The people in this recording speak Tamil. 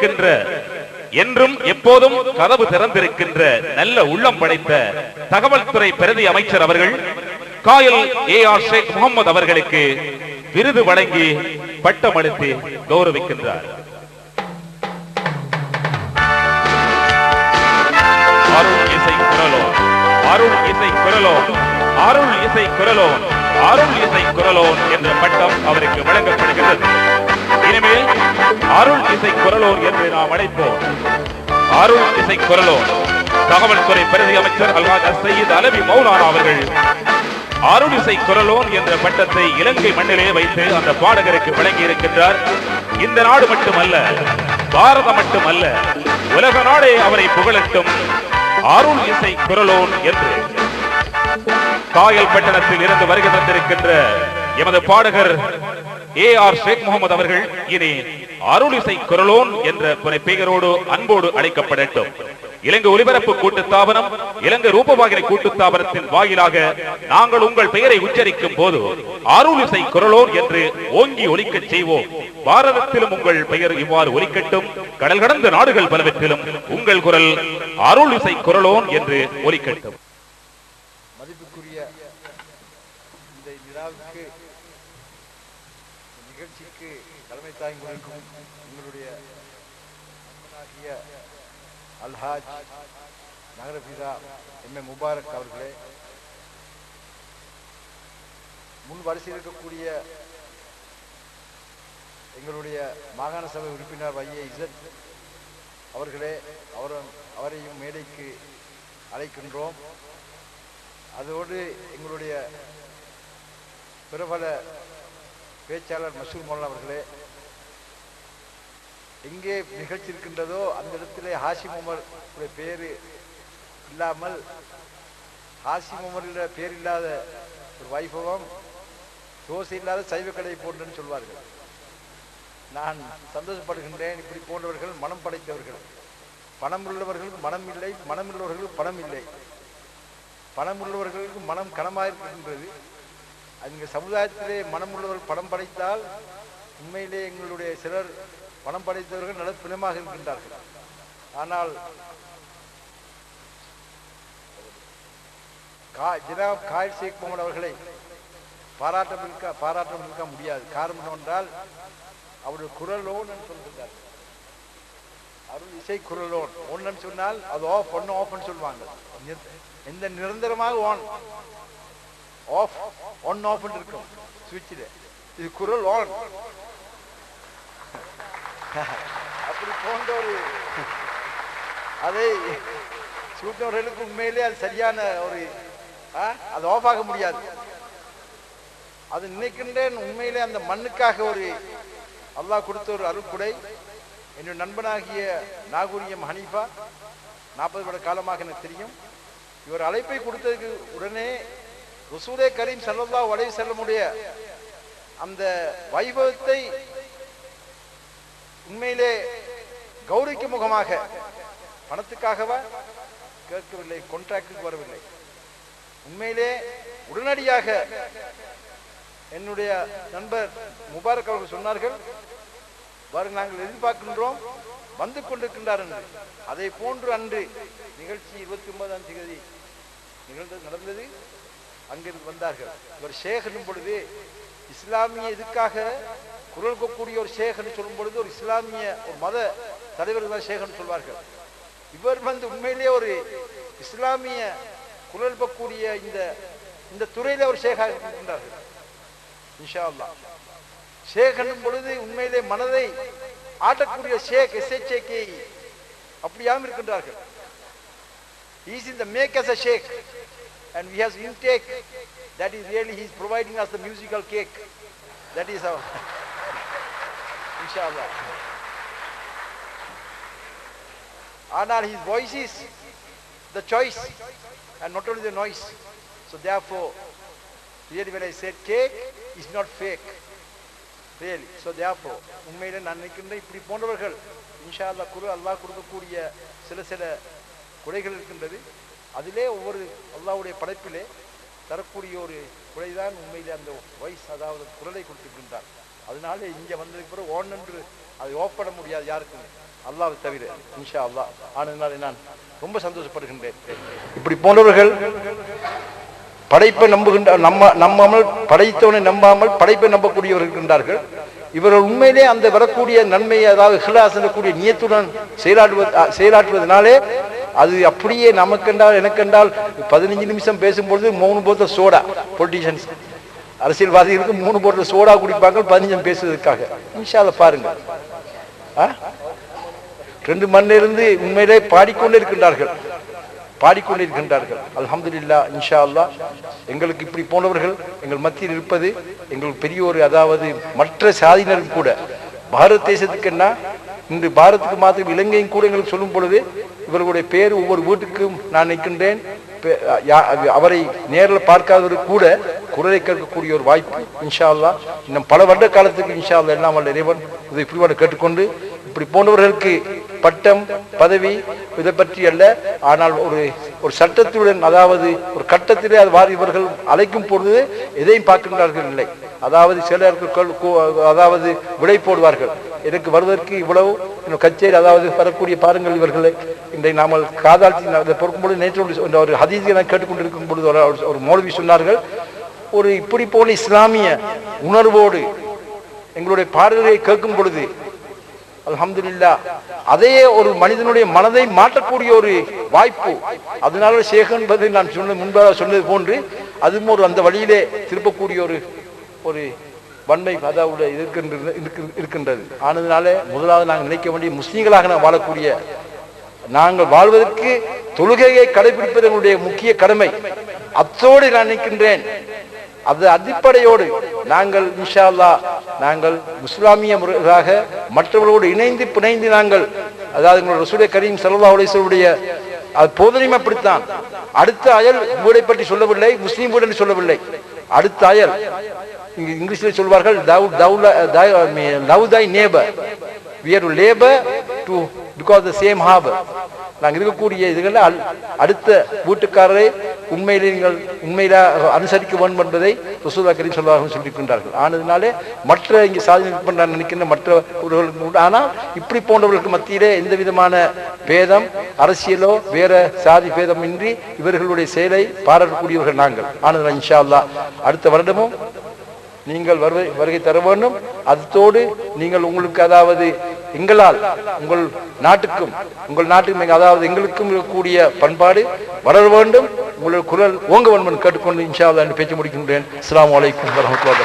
கௌரவிக்கின்ற என்றும் எப்போதும் கதவு திறந்திருக்கின்ற நல்ல உள்ளம் படைத்த தகவல் துறை பிரதி அமைச்சர் அவர்கள் காயல் ஏ ஆர் ஷேக் முகமது அவர்களுக்கு விருது வழங்கி பட்டமளித்து கௌரவிக்கின்றார். அருள் இசை குரலோ அருள் இசை குரலோ அருள் இசை குரலோ அருள் இசை குரலோ என்ற பட்டம் அவருக்கு வழங்கப்படுகிறது. இனிமேல் அருள் இசை குரலோர் என்று நாம் அழைப்போம். அருள் இசை குரலோர் தகவல் துறை பிரதி அமைச்சர் அல்ஹாஜ் சையீத் அலவி மௌலானா அவர்கள் அருள் இசை குரலோன் என்ற பட்டத்தை இலங்கை மண்ணிலே வைத்து அந்த பாடகருக்கு வழங்கி இருக்கின்றார் இந்த நாடு மட்டுமல்ல பாரதம் மட்டுமல்ல உலக நாடே அவரை புகழட்டும். அருள் இசை குரலோன் என்று காயல் பட்டணத்தில் இருந்து வருகை தந்திருக்கின்ற எமது பாடகர் ஏ ஆர் ஷேக் முகமது அவர்கள் இனி அருளிசை குரலோன் என்ற பெயரோடு அன்போடு அழைக்கப்படட்டும். இலங்கை ஒலிபரப்பு கூட்டுத்தாபனம் இலங்கை ரூபவாகினி கூட்டுத்தாபனத்தின் வாயிலாக நாங்கள் உங்கள் பெயரை உச்சரிக்கும் போது அருளிசை குரலோன் என்று ஓங்கி ஒலிக்கச் செய்வோம். பாரதத்திலும் உங்கள் பெயர் இவ்வாறு ஒலிக்கட்டும். கடல் கடந்த நாடுகள் பலவற்றிலும் உங்கள் குரல் அருளிசை குரலோன் என்று ஒலிக்கட்டும். தாங்கி எங்களுடைய அல்ஹாஜ் நகரபிதா எம். ஏ முபாரக் அவர்களே முன் வரிசையில் இருக்கக்கூடிய எங்களுடைய மாகாண சபை உறுப்பினர் வைய இசத் அவர்களே அவர் அவரையும் மேடைக்கு அழைக்கின்றோம். அதோடு எங்களுடைய பிரபல பேச்சாளர் மசூர் மோல்லா அவர்களே எங்கே நிகழ்ச்சிருக்கின்றதோ அந்த இடத்திலே ஹாஷிம் உமர் பேரு இல்லாமல் ஹாஷிம் உமரில் பேர் இல்லாத ஒரு வைபவம் தோசை இல்லாத சைவ கடை போன்றுன்னு சொல்வார்கள். நான் சந்தோஷப்படுகின்றேன் இப்படி போன்றவர்கள் மனம் படைத்தவர்கள். பணம் உள்ளவர்களுக்கு மனம் இல்லை மனம் உள்ளவர்களுக்கு பணம் இல்லை. பணம் உள்ளவர்களுக்கு மனம் கனமாக இருக்கின்றது. அங்கே சமுதாயத்திலே மனம் உள்ளவர்கள் பணம் படைத்தால் உண்மையிலே எங்களுடைய சிலர் பணம் படைத்தவர்கள் நல்ல பிணமாக இருக்கின்றார்கள். ஆனால் கா ஜினாப் காயில் ஷேக் முகமது அவர்களை பாராட்டம் இருக்க பாராட்டம் இருக்க முடியாது. காரணம் என்றால் அவருடைய குரலோன் சொல்கிறார் அருள் இசை குரலோன் ஒன்னு சொன்னால் அது ஆஃப் ஒன்னு ஆஃப்னு சொல்லுவாங்க எந்த நிரந்தரமாக ஆன் ஆஃப் ஒன் ஆஃப் இருக்கும். சுவிட்சில். இது குரல் ஆன் அப்படி போன்ற ஒரு அதை சூட்டினவர்களுக்கு உண்மையிலே அது சரியான ஒரு ஆ, அது ஆஃப் ஆக முடியாது. அது நினைக்கின்றேன் உண்மையிலே அந்த மண்ணுக்காக ஒரு அல்லாஹ் கொடுத்த ஒரு அருக்குடை என்னுடைய நண்பனாகிய நாகூரியம் ஹனீஃபா நாற்பது வருட காலமாக எனக்கு தெரியும். இவர் அழைப்பை கொடுத்ததுக்கு உடனே ரசூலே கரீம் ஸல்லல்லாஹு உடைய செல்லமுடைய அந்த வைபவத்தை உண்மையிலே கௌரிக்கு முகமாக பணத்துக்காகவா? கேட்கவில்லை கான்ட்ராக்டுக்கு வரவில்லை. உண்மையிலே உடனடியாக என்னுடைய நண்பர் முபாரக் அவர்கள் சொன்னார்கள் பாருங்கள் நாங்கள் எதிர்பார்க்கின்றோம் வந்து கொண்டிருக்கின்றார் என்று. அதை போன்று அன்று நிகழ்ச்சி இருபத்தி ஒன்பதாம் தேதி நிகழ்ந்தது நடந்தது. அங்கிருந்து வந்தார்கள். இவர் சேகரும் பொழுது இஸ்லாமிய இதுக்காக குரல் கொடுக்கக்கூடிய ஒரு ஷேக் சொல்லும் பொழுது ஒரு இஸ்லாமிய ஒரு மத தலைவர்கள் தான் ஷேக் சொல்வார்கள். இவர் வந்து உண்மையிலேயே ஒரு இஸ்லாமிய குரல் கொடுக்கக்கூடிய இந்த இந்த துறையில ஒரு ஷேகாக இருக்கின்றார்கள். இன்ஷா அல்லாஹ் ஷேக் பொழுது உண்மையிலே மனதை ஆட்டக்கூடிய Sheikh S H A K அப்படியாகவும் இருக்கின்றார்கள். Is in the make make as Sheikh. and we have intake that is really he is providing us the musical cake that is our inshallah ஆனால் his voice is the choice and not only the noise so therefore really when I said cake is not fake really so therefore உண்மையிலே நான் நினைக்கின்றேன் இப்படி போன்றவர்கள் இன்ஷா அல்லாஹ் குரு அல்லாஹ் கொடுக்கக்கூடிய சில சில குறைகள் இருக்கின்றது அதிலே ஒவ்வொரு அல்லாவுடைய படைப்பிலே தரக்கூடிய ஒரு குறைதான் உண்மையிலே அந்த வாய்ஸ் அதாவது குரலை கொடுத்துருக்கின்றார். அதனால இங்கே வந்ததுக்கு பிறகு ஓன் என்று அதை ஓப் முடியாது யாருக்கும். அல்லாஹ் தவிர இன்ஷா அல்லாஹ் ஆனதுனால நான் ரொம்ப சந்தோஷப்படுகின்றேன். இப்படி போன்றவர்கள் படைப்பை நம்புகின்ற நம்ம நம்பாமல் படைத்தவனை நம்பாமல் படைப்பை நம்பக்கூடியவர்கள் இருக்கின்றார்கள். இவர்கள் உண்மையிலே அந்த வரக்கூடிய நன்மையை அதாவது ஹிலாசனக்கூடிய கூடிய நியத்துடன் செயலாற்றுவது செயலாற்றுவதனாலே அது அப்படியே நமக்கென்றால் எனக்கென்றால் பதினஞ்சு நிமிஷம் பேசும்பொழுது மூணு போத்தல் சோடா பொலிட்டிஷியன்ஸ் அரசியல்வாதிகளுக்கு மூணு போத்தல் சோடா குடிப்பாங்க பதினஞ்சு நிமிஷம் பேசுவதற்காக. பாருங்க. ரெண்டு மண்ணிலிருந்து இருந்து உண்மையிலே பாடிக்கொண்டே இருக்கின்றார்கள். பாடிக்கொண்டிருக்கின்றார்கள் அல்ஹம்துலில்லாஹ் இன்ஷா அல்லாஹ் எங்களுக்கு இப்படி போனவர்கள் எங்கள் மத்தியில் இருப்பது எங்களுக்கு பெரிய ஒரு அதாவது மற்ற சாதியினரும் கூட பாரத தேசத்துக்குன்னா இன்று பாரத்துக்கு மாத்திரம் இலங்கையும் கூட எங்களுக்கு சொல்லும் பொழுது இவர்களுடைய பேர் ஒவ்வொரு வீட்டுக்கும் நான் நிற்கின்றேன். அவரை நேரில் பார்க்காதவர் கூட குரலை கேட்கக்கூடிய ஒரு வாய்ப்பு இன்ஷா அல்லா இன்னும் பல வருட காலத்துக்கு இன்ஷா அல்லா எல்லாம் வல்ல இறைவன் இதை புரிவான கேட்டுக்கொண்டு இப்படி போன்றவர்களுக்கு பட்டம் பதவி இதை பற்றி அல்ல. ஆனால் ஒரு ஒரு சட்டத்துடன் அதாவது ஒரு கட்டத்திலே அது வாரி இவர்கள் அழைக்கும் பொழுது எதையும் பார்க்கின்றார்கள் இல்லை. அதாவது சிலர்கள் அதாவது விடை போடுவார்கள். எனக்கு வருவதற்கு இவ்வளவு இன்னும் கச்சேரி அதாவது வரக்கூடிய பாருங்கள் இவர்களை இன்றை நாமல் காதாட்சி அதை நேற்று ஒரு- இந்த ஒரு நான் கேட்டுக்கொண்டிருக்கும் பொழுது ஒரு- ஒரு மௌலவி சொன்னார்கள் ஒரு இப்படி போல இஸ்லாமிய உணர்வோடு எங்களுடைய பாடல்களை கேட்கும் பொழுது அல்ஹம்துலில்லா அதே ஒரு மனிதனுடைய மனதை மாற்றக்கூடிய ஒரு வாய்ப்பு அதனால சேகன் என்பதை நான் சொன்ன முன்பாக சொன்னது போன்று அதுவும் ஒரு அந்த வழியிலே திருப்பக்கூடிய ஒரு ஒரு வன்மை அதாவது இருக்கின்றது இருக்கு- இருக்கின்றது. ஆனதுனால முதலாவது நாங்கள் நினைக்க வேண்டிய முஸ்லீம்களாக நான் வாழக்கூடிய நாங்கள் வாழ்வதற்கு தொழுகையை கடைபிடிப்பது எங்களுடைய முக்கிய கடமை. அத்தோடு நான் நிற்கின்றேன் அது அடிப்படையோடு நாங்கள் இன்ஷால்லா நாங்கள் முஸ்லாமிய முறையாக மற்றவர்களோடு இணைந்து பிணைந்து நாங்கள் அதாவது எங்களுடைய ரசூலை கரீம் சல்லா உலேசருடைய அது போதனையும் அப்படித்தான் அடுத்த அயல் வீடை பற்றி சொல்லவில்லை முஸ்லீம் வீடு என்று சொல்லவில்லை. அடுத்த அயல் இங்கே இங்கிலீஷில் சொல்வார்கள் thou thou love thy neighbour. We are labour to because the same same நாங்கள் இருக்கக்கூடிய இதுகளில் அல்- அடுத்த வீட்டுக்காரரை உண்மையிலே நீங்கள் உண்மையில அனுசரிக்க வேண்டும் என்பதை ரசூலா கரீம் சொல்வார்கள் சொல்லியிருக்கின்றார்கள். ஆனதுனாலே மற்ற இங்கே சாதனை நான் நினைக்கின்ற மற்ற ஊர்களுக்கு ஆனால் இப்படி போன்றவர்களுக்கு மத்தியிலே எந்த விதமான பேதம் அரசியலோ வேற சாதி பேதம் இன்றி இவர்களுடைய செயலை பாராட்டக்கூடியவர்கள் நாங்கள். ஆனால் இன்ஷா அல்லா அடுத்த வருடமும் நீங்கள் வருகை வருகை தர வேண்டும். அதோடு நீங்கள் உங்களுக்கு அதாவது எங்களால் உங்கள் நாட்டுக்கும் உங்கள் நாட்டுக்கும் அதாவது எங்களுக்கும் இருக்கக்கூடிய பண்பாடு வளர வேண்டும். உங்களுடைய குரல் ஓங்க வேண்டும் கேட்டுக்கொண்டு இன்ஷா அல்லா என்று பேச்சு முடிக்கின்றேன். அஸ்லாம் வலைக்கம் வரமத்துல